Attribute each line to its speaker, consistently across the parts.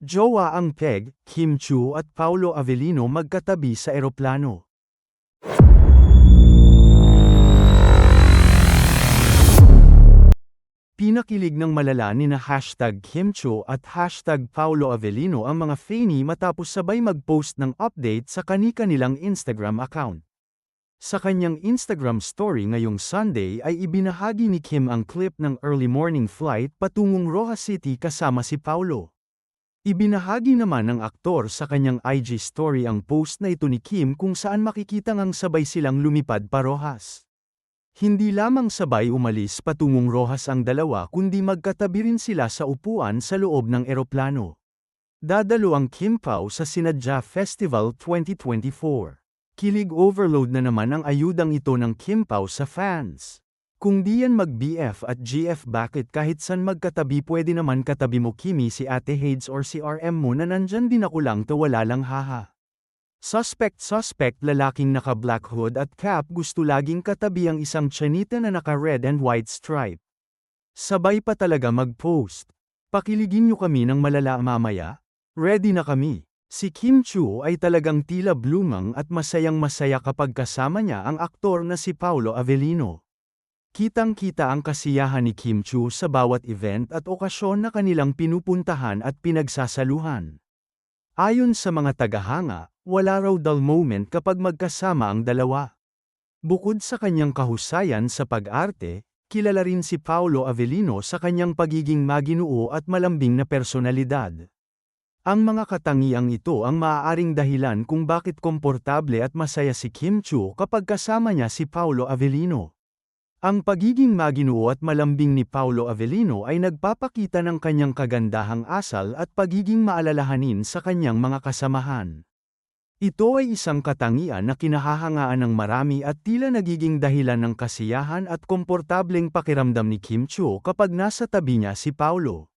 Speaker 1: Jowa ang Peg, Kim Chu at Paulo Avellino magkatabi sa eroplano. Pinakilig ng malala ni na hashtag Kim Chu at hashtag Paulo Avellino ang mga Fanny matapos sabay mag-post ng update sa kani-kanilang Instagram account. Sa kanyang Instagram story ngayong Sunday ay ibinahagi ni Kim ang clip ng early morning flight patungong Rojas City kasama si Paulo. Ibinahagi naman ng aktor sa kanyang IG story ang post na ito ni Kim kung saan makikita ngang sabay silang lumipad pa Rojas. Hindi lamang sabay umalis patungong Rojas ang dalawa kundi magkatabi rin sila sa upuan sa loob ng eroplano. Dadalo ang Kim Pao sa Sinadja Festival 2024. Kilig overload na naman ang ayudang ito ng Kim Pao sa fans. Kung di yan mag-BF at GF bakit kahit san magkatabi pwede naman katabi mo Kimi si Ate Hades or si RM mo na nandyan din ako lang to wala lang haha. Suspect suspect lalaking naka black hood at cap gusto laging katabi ang isang chanita na naka red and white stripe. Sabay pa talaga mag-post. Pakiligin nyo kami ng malala mamaya. Ready na kami. Si Kim Chu ay talagang tila blumang at masayang masaya kapag kasama niya ang aktor na si Paulo Avellino. Kitang-kita ang kasiyahan ni Kim Chu sa bawat event at okasyon na kanilang pinupuntahan at pinagsasaluhan. Ayon sa mga tagahanga, wala raw dull moment kapag magkasama ang dalawa. Bukod sa kanyang kahusayan sa pag-arte, kilala rin si Paulo Avellino sa kanyang pagiging maginoo at malambing na personalidad. Ang mga katangiang ito ang maaaring dahilan kung bakit komportable at masaya si Kim Chu kapag kasama niya si Paulo Avellino. Ang pagiging maginoo at malambing ni Paulo Avellino ay nagpapakita ng kanyang kagandahang asal at pagiging maalalahanin sa kanyang mga kasamahan. Ito ay isang katangian na kinahahangaan ng marami at tila nagiging dahilan ng kasiyahan at komportableng pakiramdam ni Kim Chu kapag nasa tabi niya si Paulo.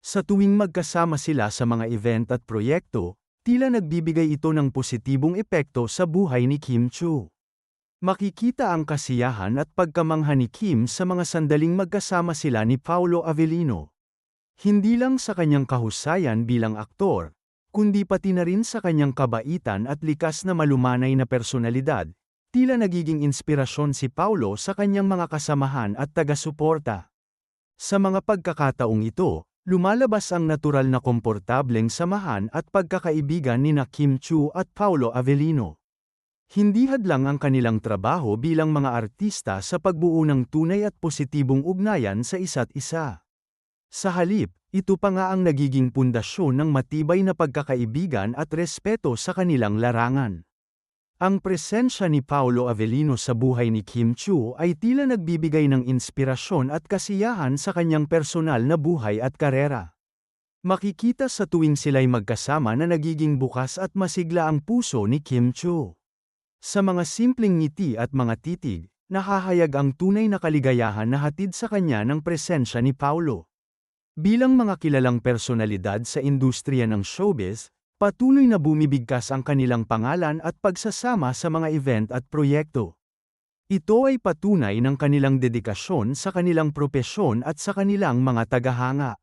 Speaker 1: Sa tuwing magkasama sila sa mga event at proyekto, tila nagbibigay ito ng positibong epekto sa buhay ni Kim Chu. Makikita ang kasiyahan at pagkamangha ni Kim sa mga sandaling magkasama sila ni Paulo Avellino. Hindi lang sa kanyang kahusayan bilang aktor, kundi pati na rin sa kanyang kabaitan at likas na malumanay na personalidad, tila nagiging inspirasyon si Paulo sa kanyang mga kasamahan at taga-suporta. Sa mga pagkakataong ito, lumalabas ang natural na komportableng samahan at pagkakaibigan ni na Kim Chu at Paulo Avellino. Hindi hadlang ang kanilang trabaho bilang mga artista sa pagbuo ng tunay at positibong ugnayan sa isa't isa. Sa halip, ito pa nga ang nagiging pundasyon ng matibay na pagkakaibigan at respeto sa kanilang larangan. Ang presensya ni Paulo Avellino sa buhay ni Kim Chu ay tila nagbibigay ng inspirasyon at kasiyahan sa kanyang personal na buhay at karera. Makikita sa tuwing sila'y magkasama na nagiging bukas at masigla ang puso ni Kim Chu. Sa mga simpleng ngiti at mga titig, nahahayag ang tunay na kaligayahan na hatid sa kanya ng presensya ni Paulo. Bilang mga kilalang personalidad sa industriya ng showbiz, patuloy na bumibigkas ang kanilang pangalan at pagsasama sa mga event at proyekto. Ito ay patunay ng kanilang dedikasyon sa kanilang propesyon at sa kanilang mga tagahanga.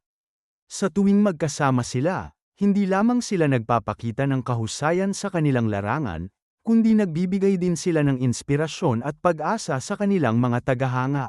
Speaker 1: Sa tuwing magkasama sila, hindi lamang sila nagpapakita ng kahusayan sa kanilang larangan, kundi nagbibigay din sila ng inspirasyon at pag-asa sa kanilang mga tagahanga.